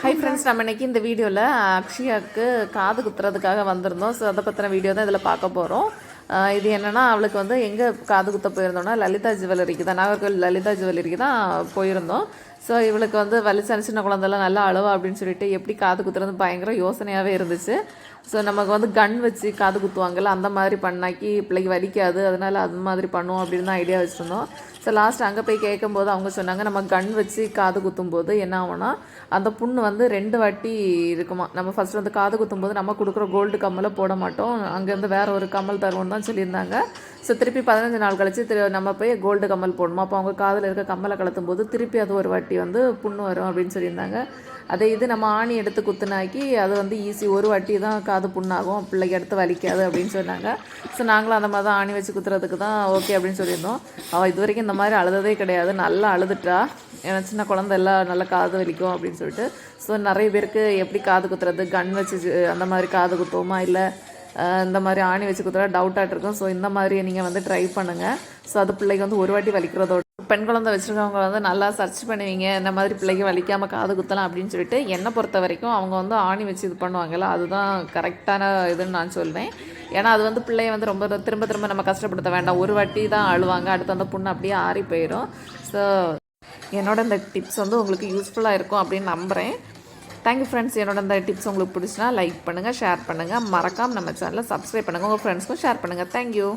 Hi friends நம்ம இன்றைக்கி இந்த வீடியோவில் அக்ஷயாவுக்கு காது குத்துறதுக்காக வந்திருந்தோம். ஸோ அதை பற்றின வீடியோ தான் இதில் பார்க்க போகிறோம் இது என்னென்னா அவளுக்கு வந்து எங்கே காது குத்த போயிருந்தோம்னா லலிதா ஜுவல்லரிக்கு தான் நாகர்கோவில் லலிதா ஜுவல்லரிக்கு தான் போயிருந்தோம். ஸோ இவளுக்கு வந்து வலிச்சு சின்ன குழந்தைலாம் நல்லா அழுவா அப்படின்னு சொல்லிட்டு எப்படி காது குத்துறது பயங்கர யோசனையாகவே இருந்துச்சு. ஸோ நமக்கு வந்து கன் வச்சு காது குத்துவாங்கல்ல அந்த மாதிரி பண்ணாக்கி பிள்ளைக்கு வலிக்காது அதனால் அது மாதிரி பண்ணுவோம் அப்படின்னு தான் ஐடியா வச்சுருந்தோம். ஸோ லாஸ்ட் அங்கே போய் கேட்கும்போது அவங்க சொன்னாங்க நம்ம கன் வச்சு காது குத்தும்போது என்ன ஆகும்னா அந்த புண்ணு வந்து ரெண்டு வாட்டி இருக்குமா? நம்ம ஃபஸ்ட் வந்து காது குத்தும்போது நம்ம கொடுக்குற கோல்டு கம்மலை போட மாட்டோம். அங்கேருந்து வேற ஒரு கம்மல் தருவோம் தான் சொல்லியிருந்தாங்க. ஸோ திருப்பி பதினஞ்சு நாள் கழித்து திரு நம்ம போய் கோல்டு கம்மல் போடணும். அப்போ அவங்க காதில் இருக்க கம்மலை கலத்தும் போது திருப்பி அது ஒரு வாட்டி வந்து புண்ணு வரும் அப்படின்னு சொல்லியிருந்தாங்க. அதே இது நம்ம ஆணி எடுத்து குத்துனாக்கி அது வந்து ஈஸி ஒரு வாட்டி தான் காது புண்ணாகும். பிள்ளைக்கு எடுத்து வலிக்காது அப்படின்னு சொன்னாங்க. ஸோ நாங்களும் அந்த மாதிரி தான் ஆணி வச்சு குத்துறதுக்கு தான் ஓகே அப்படின்னு சொல்லியிருந்தோம். அவள் இது வரைக்கும் இந்த மாதிரி அழுததே கிடையாது. நல்லா அழுதுட்டா. ஏன்னா சின்ன குழந்தை எல்லாம் நல்லா காது வலிக்கும் அப்படின்னு சொல்லிட்டு. ஸோ நிறைய பேருக்கு எப்படி காது குத்துறது? கன் வச்சு அந்த மாதிரி காது குத்துவோமா? இல்லை இந்த மாதிரி ஆணி வச்சு குத்துறா டவுட்டாக இருக்கும். ஸோ இந்த மாதிரி நீங்கள் வந்து ட்ரை பண்ணுங்கள் ஸோ அது பிள்ளைக்கு வந்து ஒரு வாட்டி வலிக்கிறதோட பெண் குழந்தை வச்சுருக்கவங்க வந்து நல்லா சர்ச் பண்ணுவீங்க. இந்த மாதிரி பிள்ளைக்கு வலிக்காமல் காது குத்தலாம் அப்படின்னு சொல்லிட்டு என்னை பொறுத்த வரைக்கும் அவங்க வந்து ஆணி வச்சு இது பண்ணுவாங்கல்ல அதுதான் கரெக்டான இதுன்னு நான் சொல்வேன். ஏன்னா அது வந்து பிள்ளைய வந்து ரொம்ப திரும்ப திரும்ப நம்ம கஷ்டப்படுத்த வேண்டாம். ஒரு வாட்டி தான் அழுவாங்க அடுத்து அந்த புண்ணு அப்படியே ஆறி போயிடும் ஸோ என்னோட இந்த டிப்ஸ் வந்து உங்களுக்கு யூஸ்ஃபுல்லாக இருக்கும் அப்படின்னு நம்புகிறேன் தேங்க்யூ ஃப்ரெண்ட்ஸ் என்னோட இந்த டிப்ஸ் உங்களுக்கு பிடிச்சினா லைக் பண்ணுங்கள் ஷேர் பண்ணுங்கள் மறக்காம நம்ம சேனலை சப்ஸ்கிரைப் பண்ணுங்கள் உங்கள் ஃப்ரெண்ட்ஸ்க்கும் ஷேர் பண்ணுங்கள் தேங்க்யூ